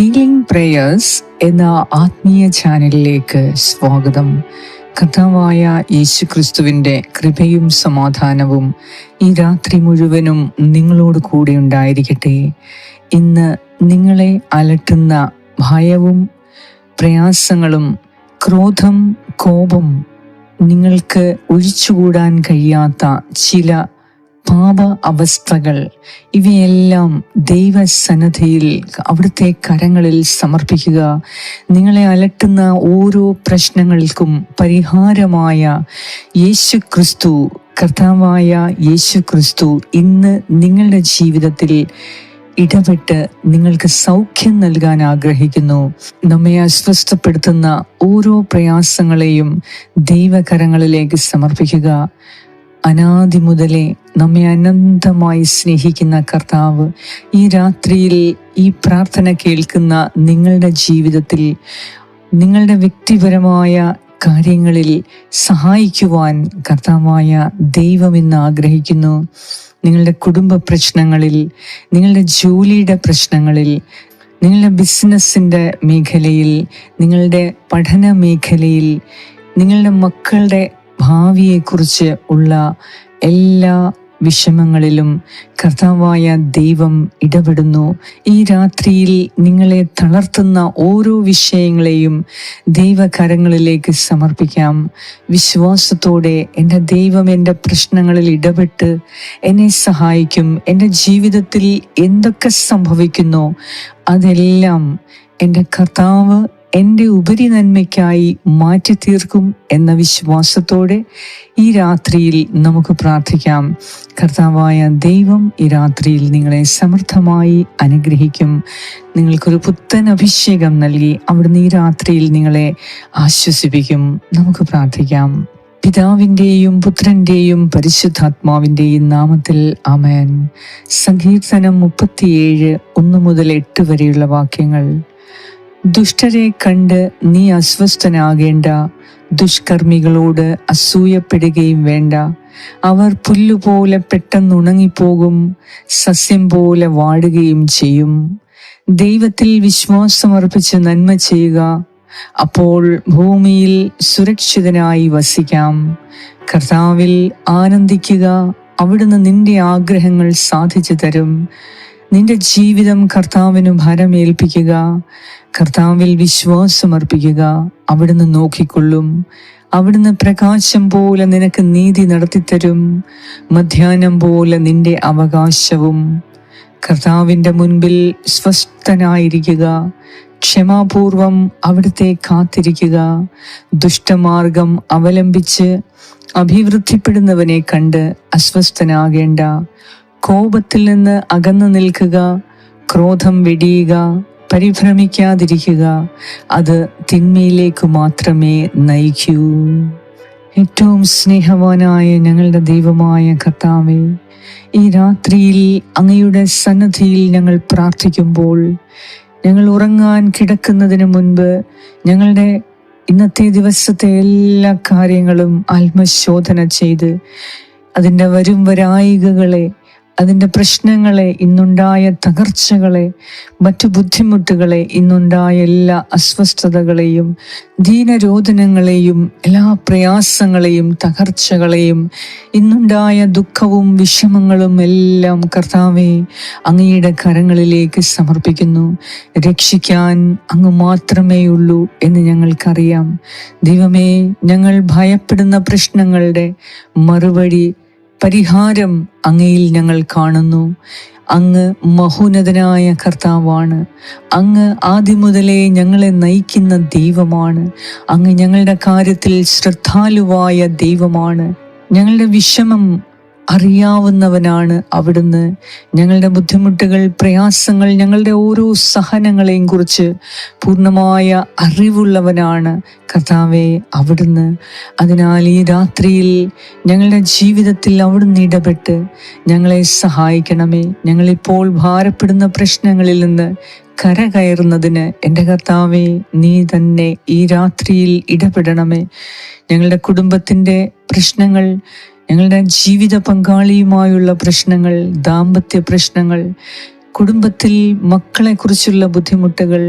Healing prayers എന്ന ആത്മീയ ചാനലിലേക്ക് സ്വാഗതം. കഥാവായ യേശു ക്രിസ്തുവിന്റെ കൃപയും സമാധാനവും ഈ രാത്രി മുഴുവനും നിങ്ങളോട് കൂടെ ഉണ്ടായിരിക്കട്ടെ. ഇന്ന് നിങ്ങളെ അലട്ടുന്ന ഭയവും പ്രയാസങ്ങളും ക്രോധം കോപം നിങ്ങൾക്ക് ഒഴിച്ചുകൂടാൻ കഴിയാത്ത ചില പാപ അവസ്ഥകൾ ഇവയെല്ലാം ദൈവസന്നദ്ധയിൽ അവിടുത്തെ കരങ്ങളിൽ സമർപ്പിക്കുക. നിങ്ങളെ അലട്ടുന്ന ഓരോ പ്രശ്നങ്ങൾക്കും പരിഹാരമായ യേശു ക്രിസ്തു കർത്താവായ യേശു ക്രിസ്തു ഇന്ന് നിങ്ങളുടെ ജീവിതത്തിൽ ഇടപെട്ട് നിങ്ങൾക്ക് സൗഖ്യം നൽകാൻ ആഗ്രഹിക്കുന്നു. നമ്മെ അസ്വസ്ഥപ്പെടുത്തുന്ന ഓരോ പ്രയാസങ്ങളെയും ദൈവകരങ്ങളിലേക്ക് സമർപ്പിക്കുക. അനാദി മുതലേ നമ്മെ അനന്തമായി സ്നേഹിക്കുന്ന കർത്താവ് ഈ രാത്രിയിൽ ഈ പ്രാർത്ഥന കേൾക്കുന്ന നിങ്ങളുടെ ജീവിതത്തിൽ നിങ്ങളുടെ വ്യക്തിപരമായ കാര്യങ്ങളിൽ സഹായിക്കുവാൻ കർത്താവായ ദൈവം ഇന്ന് ആഗ്രഹിക്കുന്നു. നിങ്ങളുടെ കുടുംബ പ്രശ്നങ്ങളിൽ നിങ്ങളുടെ ജോലിയുടെ പ്രശ്നങ്ങളിൽ നിങ്ങളുടെ ബിസിനസ്സിന്റെ മേഖലയിൽ നിങ്ങളുടെ പഠന മേഖലയിൽ നിങ്ങളുടെ മക്കളുടെ ഭാവിയെക്കുറിച്ച് ഉള്ള എല്ലാ വിഷമങ്ങളിലും കർത്താവായ ദൈവം ഇടപെടുന്നു. ഈ രാത്രിയിൽ നിങ്ങളെ തളർത്തുന്ന ഓരോ വിഷയങ്ങളെയും ദൈവകരങ്ങളിലേക്ക് സമർപ്പിക്കാം. വിശ്വാസത്തോടെ എന്റെ ദൈവം എന്റെ പ്രശ്നങ്ങളിൽ ഇടപെട്ട് എന്നെ സഹായിക്കും. എന്റെ ജീവിതത്തിൽ എന്തൊക്കെ സംഭവിക്കുന്നു അതെല്ലാം എന്റെ കർത്താവ് എന്റെ ഉപരി നന്മയ്ക്കായി മാറ്റി തീർക്കും എന്ന വിശ്വാസത്തോടെ ഈ രാത്രിയിൽ നമുക്ക് പ്രാർത്ഥിക്കാം. കർത്താവായ ദൈവം ഈ രാത്രിയിൽ നിങ്ങളെ സമൃദ്ധമായി അനുഗ്രഹിക്കും. നിങ്ങൾക്കൊരു പുത്തൻ അഭിഷേകം നൽകി അവിടുന്ന് ഈ രാത്രിയിൽ നിങ്ങളെ ആശ്വസിപ്പിക്കും. നമുക്ക് പ്രാർത്ഥിക്കാം. പിതാവിന്റെയും പുത്രന്റെയും പരിശുദ്ധാത്മാവിന്റെയും നാമത്തിൽ അമയൻ സങ്കീർത്തനം മുപ്പത്തിയേഴ് ഒന്ന് മുതൽ എട്ട് വരെയുള്ള വാക്യങ്ങൾ. ദുഷ്ടരെ കണ്ട് നീ അസ്വസ്ഥനാകേണ്ട. ദുഷ്കർമ്മികളോട് അസൂയപ്പെടുകയും വേണ്ട. അവർ പുല്ലുപോലെ പെട്ടെന്നുണങ്ങിപ്പോകും സസ്യം പോലെ വാടുകയും ചെയ്യും. ദൈവത്തിൽ വിശ്വാസമർപ്പിച്ച് നന്മ ചെയ്യുക. അപ്പോൾ ഭൂമിയിൽ സുരക്ഷിതനായി വസിക്കാം. കർത്താവിൽ ആനന്ദിക്കുക. അവിടുന്ന് നിന്റെ ആഗ്രഹങ്ങൾ സാധിച്ചു തരും. നിന്റെ ജീവിതം കർത്താവിനു ഭരമേൽപ്പിക്കുക. കർത്താവിൽ വിശ്വാസമർപ്പിക്കുക. അവിടുന്ന് നോക്കിക്കൊള്ളും. അവിടുന്ന് പ്രകാശം പോലെ നിനക്ക് നീതി നടത്തിത്തരും. മധ്യാഹ്നം പോലെ നിന്റെ അവകാശവും. കർത്താവിന്റെ മുൻപിൽ സ്വസ്ഥനായിരിക്കുക. ക്ഷമാപൂർവം അവിടുത്തെ കാത്തിരിക്കുക. ദുഷ്ടമാർഗം അവലംബിച്ച് അഭിവൃദ്ധിപ്പെടുന്നവനെ കണ്ട് അസ്വസ്ഥനാകേണ്ട. കോപത്തിൽ നിന്ന് അകന്നു നിൽക്കുക. ക്രോധം വെടിയുക. പരിഭ്രമിക്കാതിരിക്കുക. അത് തിന്മയിലേക്ക് മാത്രമേ നയിക്കൂ. ഏറ്റവും സ്നേഹവാനായ ഞങ്ങളുടെ ദൈവമായ കർത്താവെ ഈ രാത്രിയിൽ അങ്ങയുടെ സന്നദ്ധിയിൽ ഞങ്ങൾ പ്രാർത്ഥിക്കുമ്പോൾ ഞങ്ങൾ ഉറങ്ങാൻ കിടക്കുന്നതിന് മുൻപ് ഞങ്ങളുടെ ഇന്നത്തെ ദിവസത്തെ എല്ലാ കാര്യങ്ങളും ആത്മശോധന ചെയ്ത് അതിന്റെ വരും വരായികകളെ അതിന്റെ പ്രശ്നങ്ങളെ ഇന്നുണ്ടായ തകർച്ചകളെ മറ്റു ബുദ്ധിമുട്ടുകളെ ഇന്നുണ്ടായ എല്ലാ അസ്വസ്ഥതകളെയും ദീനരോധനങ്ങളെയും എല്ലാ പ്രയാസങ്ങളെയും തകർച്ചകളെയും ഇന്നുണ്ടായ ദുഃഖവും വിഷമങ്ങളും എല്ലാം കർത്താവെ അങ്ങയുടെ കരങ്ങളിലേക്ക് സമർപ്പിക്കുന്നു. രക്ഷിക്കാൻ അങ്ങ് മാത്രമേ ഉള്ളൂ എന്ന് ഞങ്ങൾക്കറിയാം. ദൈവമേ ഞങ്ങൾ ഭയപ്പെടുന്ന പ്രശ്നങ്ങളുടെ മറുപടി പരിഹാരം അങ്ങയിൽ ഞങ്ങൾ കാണുന്നു. അങ്ങ് മഹോന്നതനായ കർത്താവാണ്. അങ്ങ് ആദ്യം മുതലേ ഞങ്ങളെ നയിക്കുന്ന ദൈവമാണ്. അങ്ങ് ഞങ്ങളുടെ കാര്യത്തിൽ ശ്രദ്ധാലുവായ ദൈവമാണ്. ഞങ്ങളുടെ വിഷമം അറിയാവുന്നവനാണ് അവിടുന്ന്. ഞങ്ങളുടെ ബുദ്ധിമുട്ടുകൾ പ്രയാസങ്ങൾ ഞങ്ങളുടെ ഓരോ സഹനങ്ങളെയും കുറിച്ച് പൂർണമായ അറിവുള്ളവനാണ് കർത്താവെ അവിടുന്ന്. അതിനാൽ ഈ രാത്രിയിൽ ഞങ്ങളുടെ ജീവിതത്തിൽ അവിടുന്ന് ഇടപെട്ട് ഞങ്ങളെ സഹായിക്കണമേ. ഞങ്ങളിപ്പോൾ ഭാരപ്പെടുന്ന പ്രശ്നങ്ങളിൽ നിന്ന് കരകയറുന്നതിന് എന്റെ കർത്താവെ നീ തന്നെ ഈ രാത്രിയിൽ ഇടപെടണമേ. ഞങ്ങളുടെ കുടുംബത്തിന്റെ പ്രശ്നങ്ങൾ ഞങ്ങളുടെ ജീവിത പങ്കാളിയുമായുള്ള പ്രശ്നങ്ങൾ ദാമ്പത്യ പ്രശ്നങ്ങൾ കുടുംബത്തിൽ മക്കളെക്കുറിച്ചുള്ള ബുദ്ധിമുട്ടുകൾ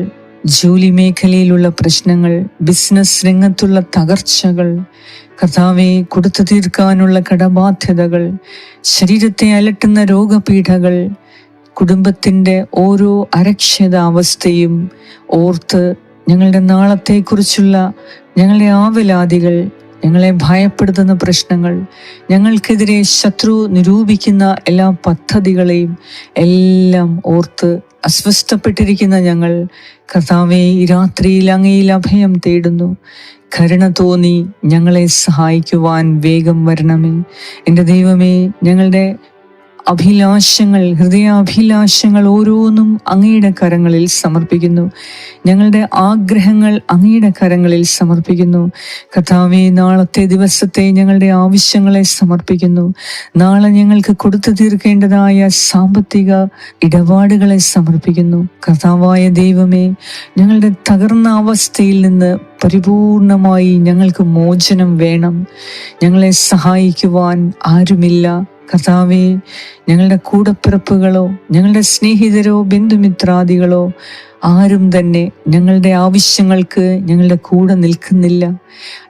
ജോലി മേഖലയിലുള്ള പ്രശ്നങ്ങൾ ബിസിനസ് രംഗത്തുള്ള തകർച്ചകൾ കർത്താവെ കൊടുത്തു തീർക്കാനുള്ള കടബാധ്യതകൾ ശരീരത്തെ അലട്ടുന്ന രോഗപീഠകൾ കുടുംബത്തിന്റെ ഓരോ അരക്ഷിതാവസ്ഥയും ഓർത്ത് ഞങ്ങളുടെ നാളത്തെക്കുറിച്ചുള്ള ഞങ്ങളുടെ ആവലാതികൾ ഞങ്ങളെ ഭയപ്പെടുത്തുന്ന പ്രശ്നങ്ങൾ ഞങ്ങൾക്കെതിരെ ശത്രു നിരൂപിക്കുന്ന എല്ലാ പദ്ധതികളെയും എല്ലാം ഓർത്ത് അസ്വസ്ഥപ്പെട്ടിരിക്കുന്ന ഞങ്ങൾ കർത്താവെ രാത്രിയിൽ അങ്ങയിൽ അഭയം തേടുന്നു. കരുണ തോന്നി ഞങ്ങളെ സഹായിക്കുവാൻ വേഗം വരണമേ. എന്റെ ദൈവമേ ഞങ്ങളുടെ അഭിലാഷങ്ങൾ ഹൃദയാഭിലാഷങ്ങൾ ഓരോന്നും അങ്ങയുടെ കരങ്ങളിൽ സമർപ്പിക്കുന്നു. ഞങ്ങളുടെ ആഗ്രഹങ്ങൾ അങ്ങയുടെ കരങ്ങളിൽ സമർപ്പിക്കുന്നു. കഥാവെ നാളത്തെ ദിവസത്തെ ഞങ്ങളുടെ ആവശ്യങ്ങളെ സമർപ്പിക്കുന്നു. നാളെ ഞങ്ങൾക്ക് കൊടുത്തു തീർക്കേണ്ടതായ സാമ്പത്തിക ഇടപാടുകളെ സമർപ്പിക്കുന്നു. കഥാവായ ദൈവമേ ഞങ്ങളുടെ തകർന്ന അവസ്ഥയിൽ നിന്ന് പരിപൂർണമായി ഞങ്ങൾക്ക് മോചനം വേണം. ഞങ്ങളെ സഹായിക്കുവാൻ ആരുമില്ല. കർത്താവേ ഞങ്ങളുടെ കൂടപ്പിറപ്പുകളോ ഞങ്ങളുടെ സ്നേഹിതരോ ബന്ധുമിത്രാദികളോ ആരും തന്നെ ഞങ്ങളുടെ ആവശ്യങ്ങൾക്ക് ഞങ്ങളുടെ കൂടെ നിൽക്കുന്നില്ല.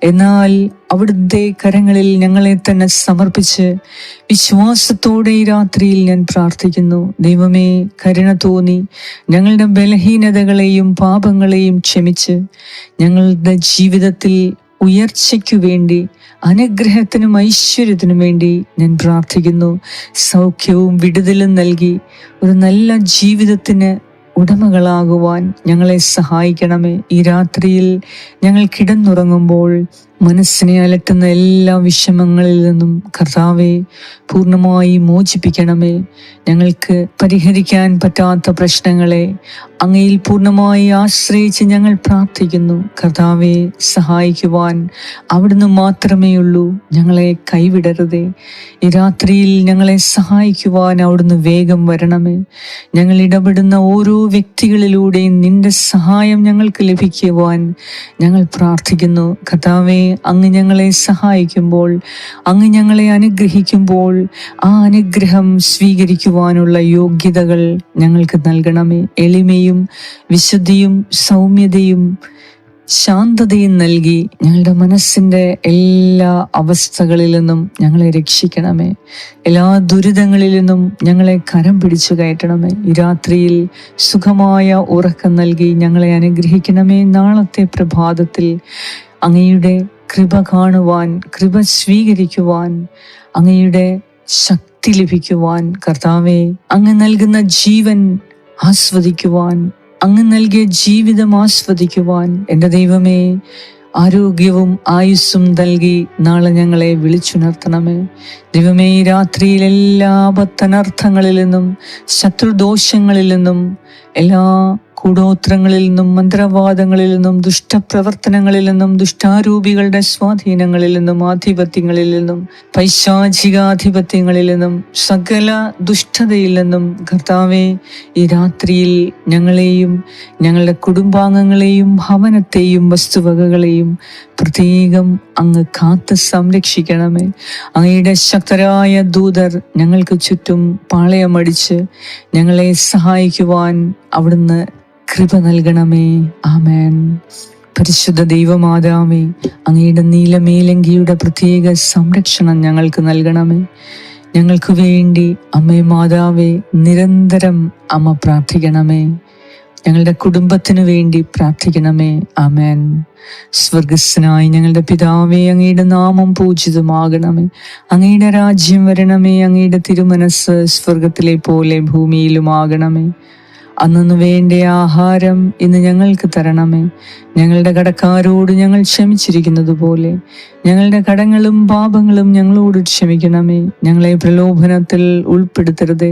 എന്നാൽ അവിടുത്തെ കരങ്ങളിൽ ഞങ്ങളെ തന്നെ സമർപ്പിച്ച് വിശ്വാസത്തോടെ ഈ രാത്രിയിൽ ഞാൻ പ്രാർത്ഥിക്കുന്നു. ദൈവമേ കരുണ തോന്നി ഞങ്ങളുടെ ബലഹീനതകളെയും പാപങ്ങളെയും ക്ഷമിച്ച് ഞങ്ങളുടെ ജീവിതത്തിൽ ഉയർച്ചയ്ക്കു വേണ്ടി അനുഗ്രഹത്തിനും ഐശ്വര്യത്തിനും വേണ്ടി ഞാൻ പ്രാർത്ഥിക്കുന്നു. സൗഖ്യവും വിടുതലും നൽകി ഒരു നല്ല ജീവിതത്തിന് ഉടമകളാകുവാൻ ഞങ്ങളെ സഹായിക്കണമേ. ഈ രാത്രിയിൽ ഞങ്ങൾ കിടന്നുറങ്ങുമ്പോൾ മനസ്സിനെ അലട്ടുന്ന എല്ലാ വിഷമങ്ങളിൽ നിന്നും കർത്താവെ പൂർണമായി മോചിപ്പിക്കണമേ. ഞങ്ങൾക്ക് പരിഹരിക്കാൻ പറ്റാത്ത പ്രശ്നങ്ങളെ അങ്ങയിൽ പൂർണമായി ആശ്രയിച്ച് ഞങ്ങൾ പ്രാർത്ഥിക്കുന്നു. കർത്താവെ സഹായിക്കുവാൻ അവിടുന്ന് മാത്രമേ ഉള്ളൂ. ഞങ്ങളെ കൈവിടരുതേ. ഈ രാത്രിയിൽ ഞങ്ങളെ സഹായിക്കുവാൻ അവിടുന്ന് വേഗം വരണമേ. ഞങ്ങൾ ഇടപെടുന്ന ഓരോ വ്യക്തികളിലൂടെയും നിന്റെ സഹായം ഞങ്ങൾക്ക് ലഭിക്കുവാൻ ഞങ്ങൾ പ്രാർത്ഥിക്കുന്നു. കർത്താവെ അങ്ങ് ഞങ്ങളെ സഹായിക്കുമ്പോൾ അങ്ങ് ഞങ്ങളെ അനുഗ്രഹിക്കുമ്പോൾ ആ അനുഗ്രഹം സ്വീകരിക്കുവാനുള്ള യോഗ്യതകൾ ഞങ്ങൾക്ക് നൽകണമേ. എളിമയും വിശുദ്ധിയും സൗമ്യതയും ശാന്തതയും നൽകി ഞങ്ങളുടെ മനസ്സിന്റെ എല്ലാ അവസ്ഥകളിൽ നിന്നും ഞങ്ങളെ രക്ഷിക്കണമേ. എല്ലാ ദുരിതങ്ങളിൽ നിന്നും ഞങ്ങളെ കരം പിടിച്ചു കയറ്റണമേ. ഈ രാത്രിയിൽ സുഖമായ ഉറക്കം നൽകി ഞങ്ങളെ അനുഗ്രഹിക്കണമേ. നാളത്തെ പ്രഭാതത്തിൽ അങ്ങയുടെ കൃപ കാണുവാൻ കൃപ സ്വീകരിക്കുവാൻ അങ്ങയുടെ ശക്തി ലഭിക്കുവാൻ കർത്താവെ അങ്ങ് നൽകുന്ന ജീവൻ ആസ്വദിക്കുവാൻ അങ്ങ് നൽകിയ ജീവിതം ആസ്വദിക്കുവാൻ എന്റെ ദൈവമേ ആരോഗ്യവും ആയുസ്സും നൽകി നാളെ ഞങ്ങളെ വിളിച്ചുണർത്തണമേ. ദൈവമേ രാത്രിയിൽ എല്ലാ പത്തനർത്ഥങ്ങളിൽ നിന്നും ശത്രുദോഷങ്ങളിൽ നിന്നും എല്ലാ കൂടോത്രങ്ങളിൽ നിന്നും മന്ത്രവാദങ്ങളിൽ നിന്നും ദുഷ്ടപ്രവർത്തനങ്ങളിൽ നിന്നും ദുഷ്ടാരൂപികളുടെ സ്വാധീനങ്ങളിൽ നിന്നും ആധിപത്യങ്ങളിൽ നിന്നും പൈശാചികാധിപത്യങ്ങളിൽ നിന്നും സകല ദുഷ്ടതയിൽ നിന്നും കർത്താവെ ഈ രാത്രിയിൽ ഞങ്ങളെയും ഞങ്ങളുടെ കുടുംബാംഗങ്ങളെയും ഭവനത്തെയും വസ്തുവകകളെയും പ്രത്യേകം അങ്ങ് കാത്ത് സംരക്ഷിക്കണമേ. അങ്ങയുടെ ശക്തരായ ദൂതർ ഞങ്ങൾക്ക് ചുറ്റും പാളയമടിച്ച് ഞങ്ങളെ സഹായിക്കുവാൻ അവിടുന്ന് കൃപ നൽകണമേ. ആമേൻ. പരിശുദ്ധ ദൈവമാതാവേ അങ്ങയുടെ നീലമേലങ്കിയുടെ പ്രത്യേക സംരക്ഷണം ഞങ്ങൾക്ക് നൽകണമേ. ഞങ്ങൾക്ക് വേണ്ടി അമ്മേ മാതാവേ നിരന്തരം അമ്മ പ്രാർത്ഥിക്കണമേ. ഞങ്ങളുടെ കുടുംബത്തിനു വേണ്ടി പ്രാർത്ഥിക്കണമേ. അമേൻ സ്വർഗസ്സനായി ഞങ്ങളുടെ പിതാവേ അങ്ങയുടെ നാമം പൂജിതമാകണമേ. അങ്ങയുടെ രാജ്യം വരണമേ അങ്ങയുടെ തിരുമനസ് സ്വർഗത്തിലെ പോലെ ഭൂമിയിലുമാകണമേ. അന്നു വേണ്ട ആഹാരം ഇന്ന് ഞങ്ങൾക്ക് തരണമേ. ഞങ്ങളുടെ കടക്കാരോട് ഞങ്ങൾ ക്ഷമിച്ചിരിക്കുന്നത് പോലെ ഞങ്ങളുടെ കടങ്ങളും പാപങ്ങളും ഞങ്ങളോട് ക്ഷമിക്കണമേ. ഞങ്ങളെ പ്രലോഭനത്തിൽ ഉൾപ്പെടുത്തരുതേ.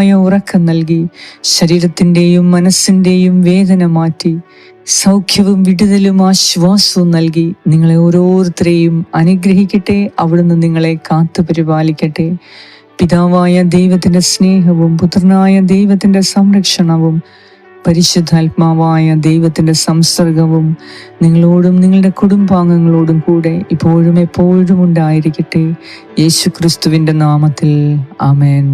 ഉറക്കം നൽകി ശരീരത്തിന്റെയും മനസ്സിന്റെയും വേദന മാറ്റി സൗഖ്യവും വിടുതലും ആശ്വാസവും നൽകി നിങ്ങളെ ഓരോരുത്തരെയും അനുഗ്രഹിക്കട്ടെ അവിടുന്ന് നിങ്ങളെ കാത്തു പരിപാലിക്കട്ടെ. പിതാവായ ദൈവത്തിന്റെ സ്നേഹവും പുത്രനായ ദൈവത്തിന്റെ സംരക്ഷണവും പരിശുദ്ധാത്മാവായ ദൈവത്തിന്റെ സംസർഗവും നിങ്ങളോടും നിങ്ങളുടെ കുടുംബാംഗങ്ങളോടും കൂടെ ഇപ്പോഴും എപ്പോഴും ഉണ്ടായിരിക്കട്ടെ. യേശു ക്രിസ്തുവിന്റെ നാമത്തിൽ. ആമേൻ.